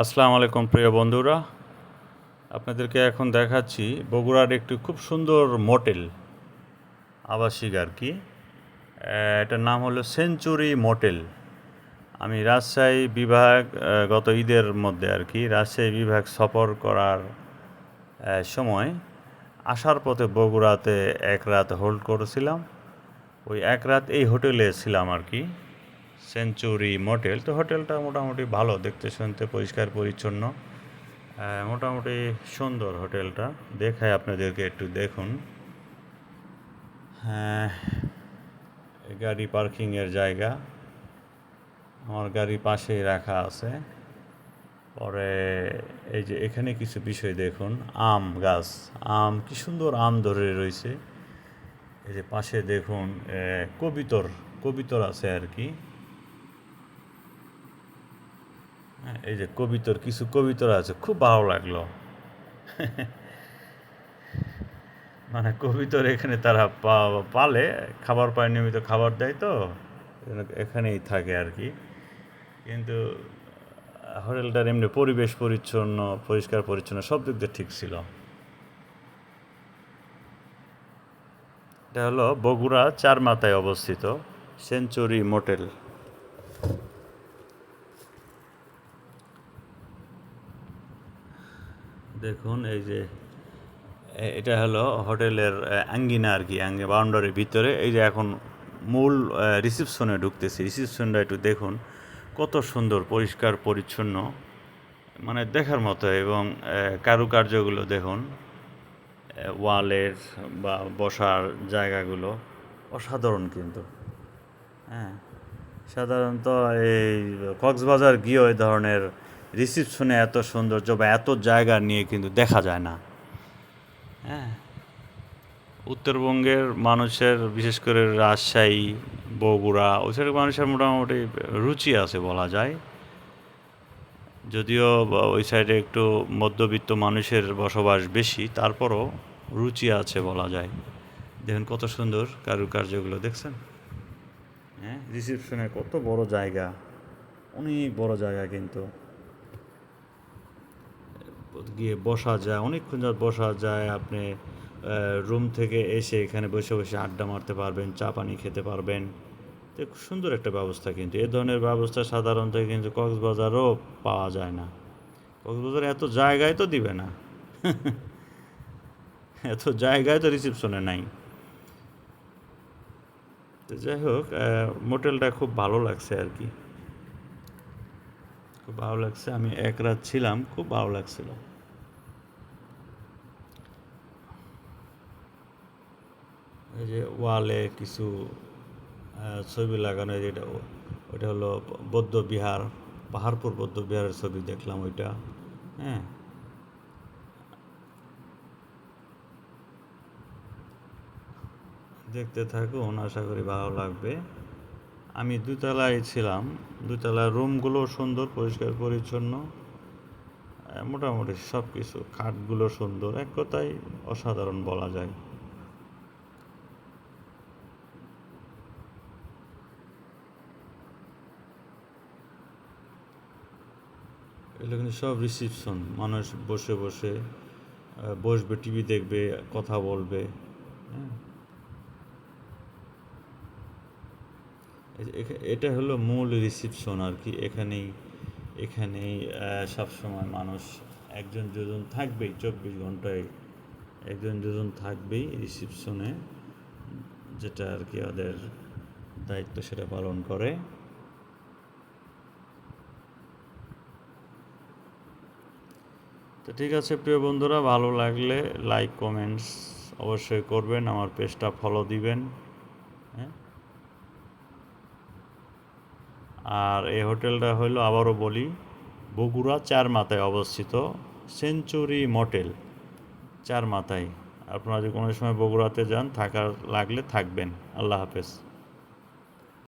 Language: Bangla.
আসসালামু আলাইকুম প্রিয় বন্ধুরা। আপনাদেরকে এখন দেখাচ্ছি বগুড়ার একটি খুব সুন্দর মোটেল আবাসিক আর কি। এটার নাম হলো সেঞ্চুরি মোটেল আমি রাজশাহী বিভাগ গত ঈদের মধ্যে আর কি রাজশাহী বিভাগ সফর করার সময় আসার পথে বগুড়াতে এক রাত হোল্ড করেছিলাম। ওই এক রাত এই হোটেলে ছিলাম আর কি। সেঞ্চুরি মোটেল তো হোটেলটা মোটামুটি ভালো, দেখতে শুনতে পরিষ্কার, পরিচ্ছন্ন। মোটামুটি সুন্দর হোটেলটা। দেখায় আপনাদেরকে একটু দেখুন। হ্যাঁ গাড়ি পার্কিংয়ের জায়গা। আমার গাড়ি পাশেই রাখা আছে। পরে এই যে এখানে কিছু বিষয় দেখুন। আম গাছ। আম, কি সুন্দর আম ধরে রয়েছে। এই যে পাশে দেখুন কবিতর। কবিতর আছে আর কি হ্যাঁ, এই যে কবিতর, কিছু কবিতর আছে, খুব ভালো লাগল। মানে কবিতর এখানে তারা পালে, খাবার পায়, নিয়মিত খাবার দেয় তো এখানেই থাকে আর কি। কিন্তু হোটেলটার এমনি পরিবেশ পরিচ্ছন্ন, পরিষ্কার পরিচ্ছন্ন, সব দিক দিয়ে ঠিক ছিল। এটা হলো বগুড়া চার মাথায় অবস্থিত, সেঞ্চুরি মোটেল। দেখুন, এই যে এটা হলো হোটেলের আঙ্গিনা আর কি আঙ্গি বাউন্ডারির ভিতরে। এই যে এখন মূল রিসিপশনে ঢুকতেছি। রিসিপশনটা একটু দেখুন, কত সুন্দর, পরিষ্কার, পরিচ্ছন্ন মানে দেখার মতো। এবং কারুকার্যগুলো দেখুন ওয়ালের বা বসার জায়গাগুলো অসাধারণ কিন্তু। হ্যাঁ সাধারণত এই কক্সবাজার গিয়েও এই ধরনের রিসিপশনে এত সৌন্দর্য বা এত জায়গা নিয়ে কিন্তু দেখা যায় না। হ্যাঁ। উত্তরবঙ্গের মানুষের, বিশেষ করে রাজশাহী, বগুড়া ওই সাইডের মানুষের মোটামুটি রুচি আছে বলা যায়। যদিও ওই সাইডে একটু মধ্যবিত্ত মানুষের বসবাস বেশি, তারপরও রুচি আছে বলা যায়। দেখুন কত সুন্দর কারুকার্যগুলো, দেখছেন? হ্যাঁ রিসেপশনে কত বড় জায়গা, অনেক বড় জায়গা কিন্তু। গিয়ে বসা যায়, অনেকক্ষণ যাত বসা যায়, আপনি রুম থেকে এসে এখানে বসে বসে আড্ডা মারতে পারবেন, চা পানি খেতে পারবেন। তো সুন্দর একটা ব্যবস্থা কিন্তু। এ ধরনের ব্যবস্থা সাধারণত কিন্তু কক্সবাজারও পাওয়া যায় না। কক্সবাজার এত জায়গায় তো দিবে না। এত জায়গায় তো রিসেপশনে নাই। তো যাই হোক মোটেলটা খুব ভালো লাগছে আর কি। খুব ভালো লাগছে। আমি এক রাত ছিলাম, খুব ভালো লাগছিল। এই যে ওয়ালে কিছু ছবি লাগানো যেটা ওইটা হলো বৌদ্ধ বিহার, পাহাড়পুর বৌদ্ধ বিহারের ছবি দেখলাম ওইটা হ্যাঁ। দেখতে থাকুন, আশা করি ভালো লাগবে। আমি দুতলায় ছিলাম। দুতলার রুমগুলো সুন্দর, পরিষ্কার, পরিচ্ছন্ন। মোটামুটি সব কিছু খাটগুলো সুন্দর। এক কথায় অসাধারণ বলা যায়। এগুলো কিন্তু সব রিসিপশন মানুষ বসে বসে বসবে টিভি দেখবে, কথা বলবে হ্যাঁ এই যে এখা- এটা হলো মূল রিসিপশন আর কি। এখানেই এখানেই সবসময় মানুষ একজন দুজন থাকবেই চব্বিশ ঘন্টায়। একজন দুজন থাকবেই রিসিপশনে যেটা আর কি ওদের দায়িত্ব সেটা পালন করে। তো ঠিক আছে প্রিয় বন্ধুরা, ভালো লাগলে লাইক কমেন্টস অবশ্যই করবেন, আমার পেজটা ফলো দিবেন হ্যাঁ? আর এই হোটেলটা হলো আবারও বলি, বগুড়া চার মাথায় অবস্থিত সেঞ্চুরি মোটেল। চার মাথায়। আপনারা যদি কোনো সময় বগুড়াতে যান, থাকার লাগলে থাকবেন। আল্লাহ হাফেজ।